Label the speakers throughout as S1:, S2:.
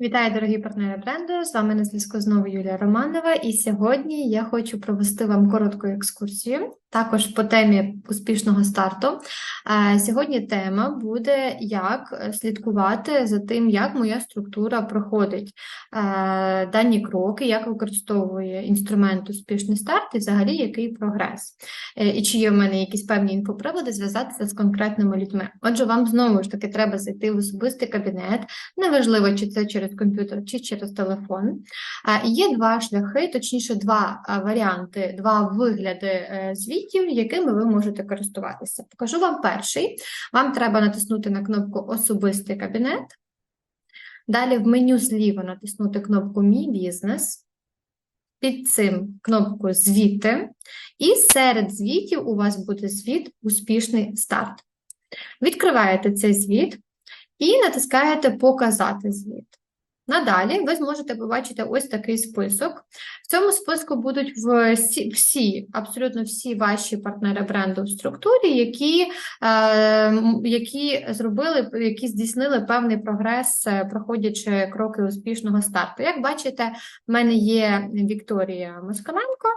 S1: Вітаю, дорогі партнери бренду! З вами на зв'язку знову Юлія Романова, і сьогодні я хочу провести вам коротку екскурсію, також по темі успішного старту. Е, Сьогодні тема буде, як слідкувати за тим, як моя структура проходить е, дані кроки, як використовує інструмент успішний старт і взагалі який прогрес. Е, І чи є в мене якісь певні інфоприводи зв'язатися з конкретними людьми. Отже, вам знову ж таки треба зайти в особистий кабінет, неважливо, чи це через комп'ютер, чи через телефон. Є два шляхи, точніше, два варіанти, два вигляди е, звітів, якими ви можете користуватися. Покажу вам перший. Вам треба натиснути на кнопку Особистий кабінет. Далі в меню зліва натиснути кнопку Мій бізнес. Під цим кнопку Звіти. І серед звітів у вас буде звіт Успішний старт. Відкриваєте цей звіт і натискаєте Показати звіт. Надалі ви зможете побачити ось такий список. В цьому списку будуть всі, всі абсолютно всі ваші партнери бренду в структурі, які, е, які зробили, які здійснили певний прогрес, е, проходячи кроки успішного старту. Як бачите, в мене є Вікторія Москаленко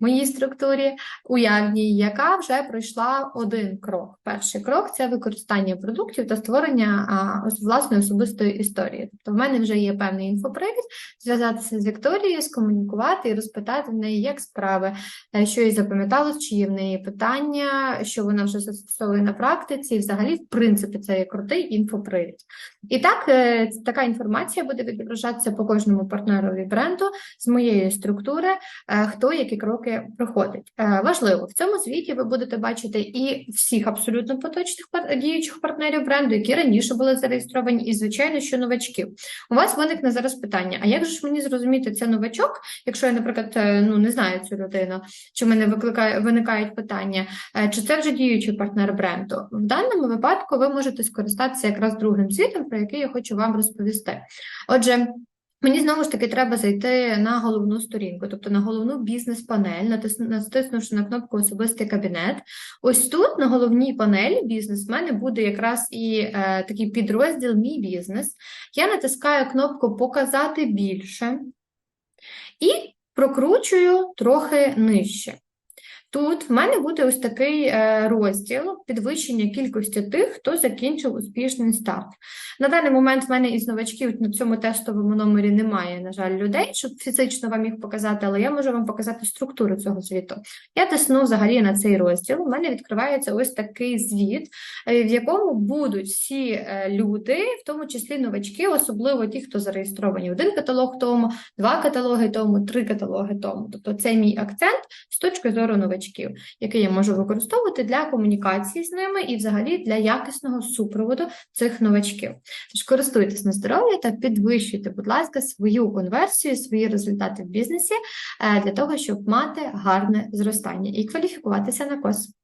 S1: моїй структурі уявній, яка вже пройшла один крок. Перший крок це використання продуктів та створення власної особистої історії. Тобто, в мене вже є певний інфопривід, зв'язатися з Вікторією, скомунікувати і розпитати в неї, як справи, е, що їй запам'яталось, чи є в неї питання, що вона вже застосовує на практиці, і взагалі, в принципі, це є крутий інфопривід. І так, е, така інформація буде відображатися по кожному партнерові бренду з моєї структури, е, хто які кроки проходить. Е, Важливо, в цьому звіті ви будете бачити і всіх абсолютно поточних діючих партнерів бренду, які раніше були зареєстровані, і, звичайно, що новачків. У вас виникне зараз питання: а як же ж мені зрозуміти, це новачок, якщо я, наприклад, е, ну не знаю цю людину, чи в мене викликає виникають питання, е, чи це вже діючий партнер бренду? В даному випадку ви можете скористатися якраз другим звітом, про який я хочу вам розповісти. Отже. Мені знову ж таки треба зайти на головну сторінку, тобто на головну бізнес-панель, натис- натиснувши на кнопку Особистий кабінет. Ось тут на головній панелі бізнес в мене буде якраз і е, такий підрозділ Мій бізнес. Я натискаю кнопку Показати більше і прокручую трохи нижче. Тут в мене буде ось такий е, розділ підвищення кількості тих, хто закінчив успішний старт. На даний момент в мене із новачків на цьому тестовому номері немає, на жаль, людей, щоб фізично вам їх показати, але я можу вам показати структуру цього звіту. Я тисну взагалі на цей розділ. У мене відкривається ось такий звіт, е, в якому будуть всі е, люди, в тому числі новачки, особливо ті, хто зареєстровані один каталог тому, два каталоги тому, три каталоги тому. Тобто це мій акцент з точки зору новачків, який я можу використовувати для комунікації з ними і взагалі для якісного супроводу цих новачків. Тож користуйтесь на здоров'я та підвищуйте, будь ласка, свою конверсію, свої результати в бізнесі е, для того, щоб мати гарне зростання і кваліфікуватися на кос.